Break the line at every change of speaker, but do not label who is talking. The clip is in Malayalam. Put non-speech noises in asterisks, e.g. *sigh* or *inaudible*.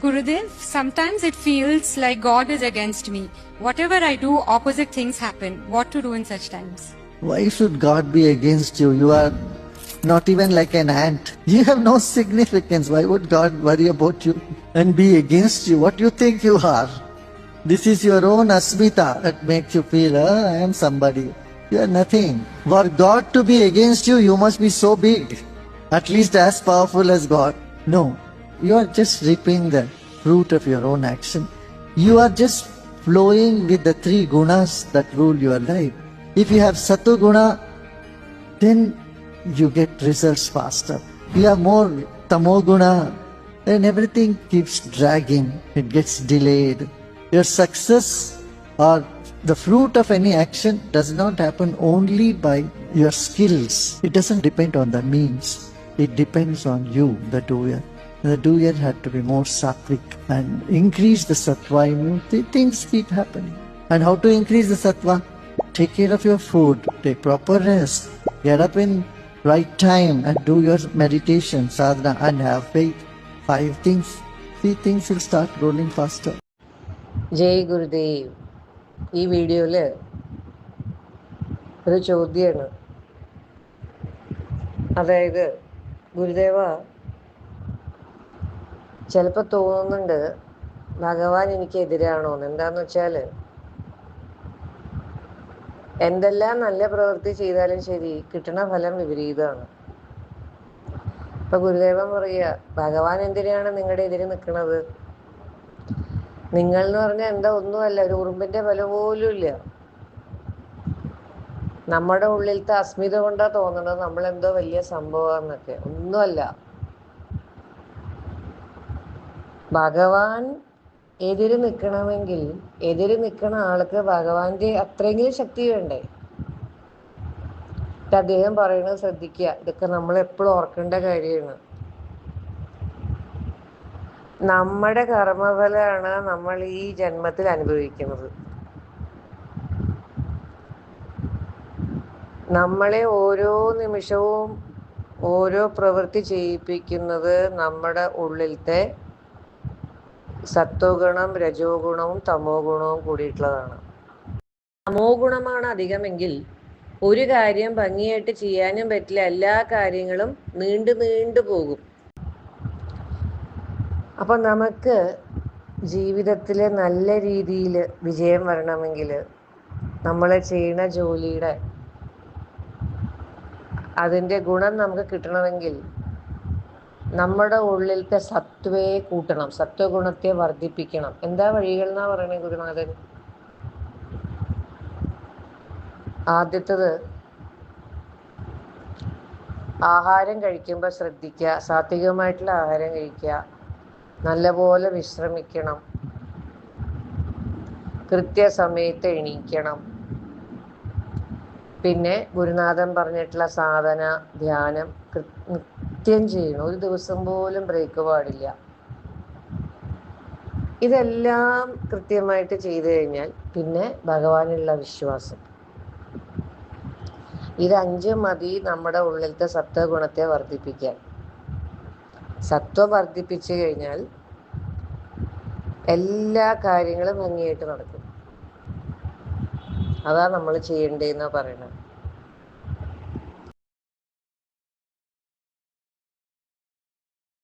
Gurudev, sometimes it feels like God is against me. Whatever I do, opposite things happen. What to do in such times?
Why should God be against you? You are not even like an ant. *laughs* You have no significance. Why would God worry about you and be against you? What do you think you are? This is your own asmita that makes you feel, oh, I am somebody. You are nothing. For God to be against you, you must be so big. At least as powerful as God. No. You are just reaping the fruit of your own action. You are just flowing with the three gunas that rule your life. If you have Sattva guna, then you get results faster. You have more tamoguna, then everything keeps dragging, it gets delayed. Your success or the fruit of any action does not happen only by your skills. It doesn't depend on the means. It depends on you, the doer The doer had to be more sattvic and increase the sattva in you. Th- Things keep happening. And how to increase the sattva? Take care of your food, take proper rest, get up in right time and do your meditation, sadhana, and have faith. Five things. See, things will start rolling faster.
ജയ് ഗുരുദേവ് ഈ വീഡിയോയിൽ ഒരു ചോദ്യമാണ് അതായത് ഗുരുദേവ ചിലപ്പോൾ തോന്നുന്നുണ്ട് ഭഗവാൻ എനിക്ക് എതിരാണോ എന്ന്. എന്താന്ന് വെച്ചാൽ എന്തെല്ലാം നല്ല പ്രവൃത്തി ചെയ്താലും ശരി കിട്ടുന്ന ഫലം വിപരീതമാണ്. ഇപ്പൊ ഗുരുദേവൻ പറയുക ഭഗവാൻ എന്തിനാണ് നിങ്ങളുടെ എതിരെ നിൽക്കുന്നത് നിങ്ങൾ എന്ന് പറഞ്ഞാൽ എന്താ ഒന്നുമല്ല ഒരു ഉറുമ്പിന്റെ ഫലം പോലും ഇല്ല. നമ്മുടെ ഉള്ളിലത്തെ അസ്മിത കൊണ്ടാ തോന്നുന്നത് നമ്മൾ എന്തോ വലിയ സംഭവമാന്നൊക്കെ. ഒന്നുമല്ല. ഭഗവാൻ എതിര് നിൽക്കണമെങ്കിൽ എതിര് നിൽക്കുന്ന ആൾക്ക് ഭഗവാന്റെ അത്രയെങ്കിലും ശക്തി വേണ്ടേ? അദ്ദേഹം പറയുന്നത് ശ്രദ്ധിക്കുക. ഇതൊക്കെ നമ്മൾ എപ്പോഴും ഓർക്കേണ്ട കാര്യമാണ്. നമ്മുടെ കർമ്മഫലമാണ് നമ്മൾ ഈ ജന്മത്തിൽ അനുഭവിക്കുന്നത്. നമ്മളെ ഓരോ നിമിഷവും ഓരോ പ്രവൃത്തി ചെയ്യിപ്പിക്കുന്നത് നമ്മുടെ ഉള്ളിലത്തെ സത്വഗുണം രജോ ഗുണവും തമോ ഗുണവും കൂടിയിട്ടുള്ളതാണ്. തമോ ഗുണമാണ് അധികമെങ്കിൽ ഒരു കാര്യം ഭംഗിയായിട്ട് ചെയ്യാനും പറ്റില്ല. എല്ലാ കാര്യങ്ങളും നീണ്ടു നീണ്ടു പോകും. അപ്പൊ നമുക്ക് ജീവിതത്തിൽ നല്ല രീതിയിൽ വിജയം വരണമെങ്കിൽ നമ്മൾ ചെയ്യുന്ന ജോലിയുടെ അതിന്റെ ഗുണം നമുക്ക് കിട്ടണമെങ്കിൽ നമ്മുടെ ഉള്ളിലത്തെ സത്വയെ കൂട്ടണം സത്വഗുണത്തെ വർദ്ധിപ്പിക്കണം. എന്താ വഴികൾ എന്നാ പറയണേ ഗുരുനാഥൻ? ആദ്യത്തത് ആഹാരം കഴിക്കുമ്പോൾ ശ്രദ്ധിക്കുക സാത്വികമായിട്ടുള്ള ആഹാരം കഴിക്കുക നല്ലപോലെ വിശ്രമിക്കണം കൃത്യസമയത്ത് എണീക്കണം. പിന്നെ ഗുരുനാഥൻ പറഞ്ഞിട്ടുള്ള സാധന ധ്യാനം നിത്യം ചെയ്യണം. ഒരു ദിവസം പോലും ബ്രേക്ക് പാടില്ല. ഇതെല്ലാം കൃത്യമായിട്ട് ചെയ്തു കഴിഞ്ഞാൽ പിന്നെ ഭഗവാനുള്ള വിശ്വാസം. ഇതഞ്ച് മതി നമ്മുടെ ഉള്ളിലത്തെ സത്വഗുണത്തെ വർദ്ധിപ്പിക്കാൻ. സത്വം വർദ്ധിപ്പിച്ചു കഴിഞ്ഞാൽ എല്ലാ കാര്യങ്ങളും ഭംഗിയായിട്ട് നടക്കും. അതാ നമ്മൾ ചെയ്യേണ്ടതെന്നാ പറയണത്